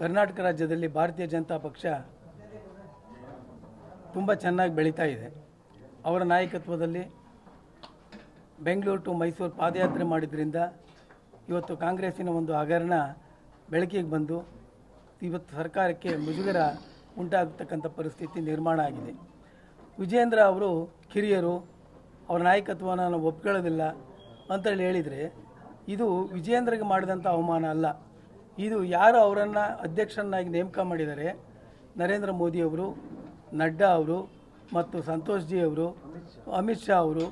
ಕರ್ನಾಟಕ ರಾಜ್ಯದಲ್ಲಿ ಭಾರತೀಯ ಜನತಾ ಪಕ್ಷ ತುಂಬ ಚೆನ್ನಾಗಿ ಬೆಳೀತಾ ಇದೆ. ಅವರ ನಾಯಕತ್ವದಲ್ಲಿ ಬೆಂಗಳೂರು ಟು ಮೈಸೂರು ಪಾದಯಾತ್ರೆ ಮಾಡಿದ್ರಿಂದ ಇವತ್ತು ಕಾಂಗ್ರೆಸ್ಸಿನ ಒಂದು ಹಗರಣ ಬೆಳಕಿಗೆ ಬಂದು ಇವತ್ತು ಸರ್ಕಾರಕ್ಕೆ ಮುಜುಗರ ಉಂಟಾಗತಕ್ಕಂಥ ಪರಿಸ್ಥಿತಿ ನಿರ್ಮಾಣ ಆಗಿದೆ. ವಿಜೇಂದ್ರ ಅವರು ಕಿರಿಯರು, ಅವರ ನಾಯಕತ್ವವನ್ನು ಒಪ್ಕೊಳ್ಳೋದಿಲ್ಲ ಅಂತೇಳಿ ಹೇಳಿದರೆ ಇದು ವಿಜೇಂದ್ರಗೆ ಮಾಡಿದಂಥ ಅವಮಾನ ಅಲ್ಲ. ಇದು ಯಾರು ಅವರನ್ನು ಅಧ್ಯಕ್ಷರನ್ನಾಗಿ ನೇಮಕ ಮಾಡಿದ್ದಾರೆ ನರೇಂದ್ರ ಮೋದಿಯವರು ನಡ್ಡಾ ಅವರು ಮತ್ತು ಸಂತೋಷ್ ಜಿ ಅವರು, ಅಮಿತ್ ಶಾ ಅವರು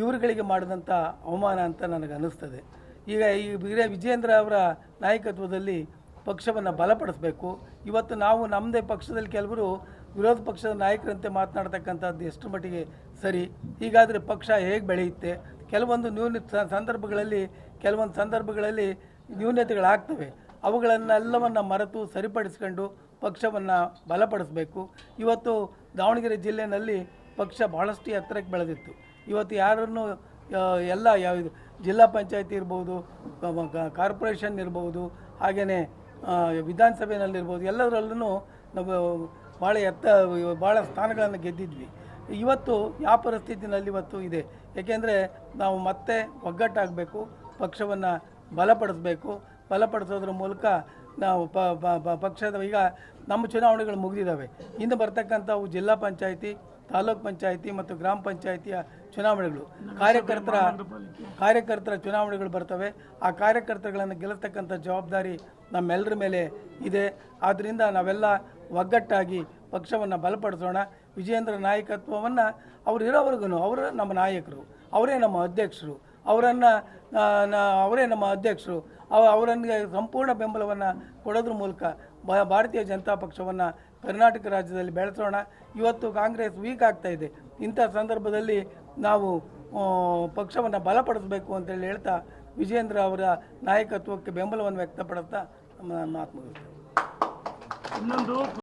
ಇವರುಗಳಿಗೆ ಮಾಡಿದಂಥ ಅವಮಾನ ಅಂತ ನನಗೆ ಅನ್ನಿಸ್ತದೆ. ಈಗ ಈ ವೀರ ವಿಜೇಂದ್ರ ಅವರ ನಾಯಕತ್ವದಲ್ಲಿ ಪಕ್ಷವನ್ನು ಬಲಪಡಿಸಬೇಕು. ಇವತ್ತು ನಾವು ನಮ್ಮದೇ ಪಕ್ಷದಲ್ಲಿ ಕೆಲವರು ವಿರೋಧ ಪಕ್ಷದ ನಾಯಕರಂತೆ ಮಾತನಾಡ್ತಕ್ಕಂಥದ್ದು ಎಷ್ಟು ಮಟ್ಟಿಗೆ ಸರಿ. ಹೀಗಾದರೆ ಪಕ್ಷ ಹೇಗೆ ಬೆಳೆಯುತ್ತೆ? ಕೆಲವೊಂದು ನ್ಯೂನ ಸಂದರ್ಭಗಳಲ್ಲಿ, ಕೆಲವೊಂದು ಸಂದರ್ಭಗಳಲ್ಲಿ ನ್ಯೂನತೆಗಳಾಗ್ತವೆ. ಅವುಗಳನ್ನೆಲ್ಲವನ್ನು ಮರೆತು ಸರಿಪಡಿಸ್ಕೊಂಡು ಪಕ್ಷವನ್ನು ಬಲಪಡಿಸಬೇಕು. ಇವತ್ತು ದಾವಣಗೆರೆ ಜಿಲ್ಲೆಯಲ್ಲಿ ಪಕ್ಷ ಬಹಳಷ್ಟು ಎತ್ತರಕ್ಕೆ ಬೆಳೆದಿತ್ತು. ಇವತ್ತು ಯಾರನ್ನು ಎಲ್ಲ ಯಾವ ಜಿಲ್ಲಾ ಪಂಚಾಯತಿ ಇರ್ಬೋದು ಕಾರ್ಪೊರೇಷನ್ ಇರ್ಬೋದು ಹಾಗೆಯೇ ವಿಧಾನಸಭೆಯಲ್ಲಿರ್ಬೋದು ಎಲ್ಲದರಲ್ಲೂ ನಾವು ಭಾಳ ಎತ್ತ ಭಾಳ ಸ್ಥಾನಗಳನ್ನು ಗೆದ್ದಿದ್ವಿ. ಇವತ್ತು ಯಾವ ಪರಿಸ್ಥಿತಿನಲ್ಲಿ ಇವತ್ತು ಇದೆ. ಏಕೆಂದರೆ ನಾವು ಮತ್ತೆ ಒಗ್ಗಟ್ಟಾಗಬೇಕು, ಪಕ್ಷವನ್ನು ಬಲಪಡಿಸಬೇಕು ಬಲಪಡಿಸೋದ್ರ ಮೂಲಕ ನಾವು ಪಕ್ಷದ ಈಗ ನಮ್ಮ ಚುನಾವಣೆಗಳು ಮುಗಿದಿದ್ದಾವೆ. ಇನ್ನು ಬರ್ತಕ್ಕಂಥವು ಜಿಲ್ಲಾ ಪಂಚಾಯಿತಿ, ತಾಲೂಕ್ ಪಂಚಾಯಿತಿ ಮತ್ತು ಗ್ರಾಮ ಪಂಚಾಯಿತಿಯ ಚುನಾವಣೆಗಳು. ಕಾರ್ಯಕರ್ತರ ಕಾರ್ಯಕರ್ತರ ಚುನಾವಣೆಗಳು ಬರ್ತವೆ. ಆ ಕಾರ್ಯಕರ್ತರುಗಳನ್ನು ಗೆಲ್ಲತಕ್ಕಂಥ ಜವಾಬ್ದಾರಿ ನಮ್ಮೆಲ್ಲರ ಮೇಲೆ ಇದೆ. ಆದ್ದರಿಂದ ನಾವೆಲ್ಲ ಒಗ್ಗಟ್ಟಾಗಿ ಪಕ್ಷವನ್ನು ಬಲಪಡಿಸೋಣ. ವಿಜೇಂದ್ರ ನಾಯಕತ್ವವನ್ನು ಅವರು ಇರೋವರೆಗೂ ಅವರು ನಮ್ಮ ನಾಯಕರು, ಅವರೇ ನಮ್ಮ ಅಧ್ಯಕ್ಷರು. ಅವರನ್ನು ಅವರೇ ನಮ್ಮ ಅಧ್ಯಕ್ಷರು. ಅವ ಅವರನ್ನು ಸಂಪೂರ್ಣ ಬೆಂಬಲವನ್ನು ಕೊಡೋದ್ರ ಮೂಲಕ ಭಾರತೀಯ ಜನತಾ ಪಕ್ಷವನ್ನು ಕರ್ನಾಟಕ ರಾಜ್ಯದಲ್ಲಿ ಬೆಳೆಸೋಣ. ಇವತ್ತು ಕಾಂಗ್ರೆಸ್ ವೀಕ್ ಆಗ್ತಾ ಇದೆ. ಇಂಥ ಸಂದರ್ಭದಲ್ಲಿ ನಾವು ಪಕ್ಷವನ್ನು ಬಲಪಡಿಸಬೇಕು ಅಂತೇಳಿ ಹೇಳ್ತಾ ವಿಜೇಂದ್ರ ಅವರ ನಾಯಕತ್ವಕ್ಕೆ ಬೆಂಬಲವನ್ನು ವ್ಯಕ್ತಪಡಿಸ್ತಾ ನಮ್ಮ ಮಾತು ಇನ್ನೊಂದು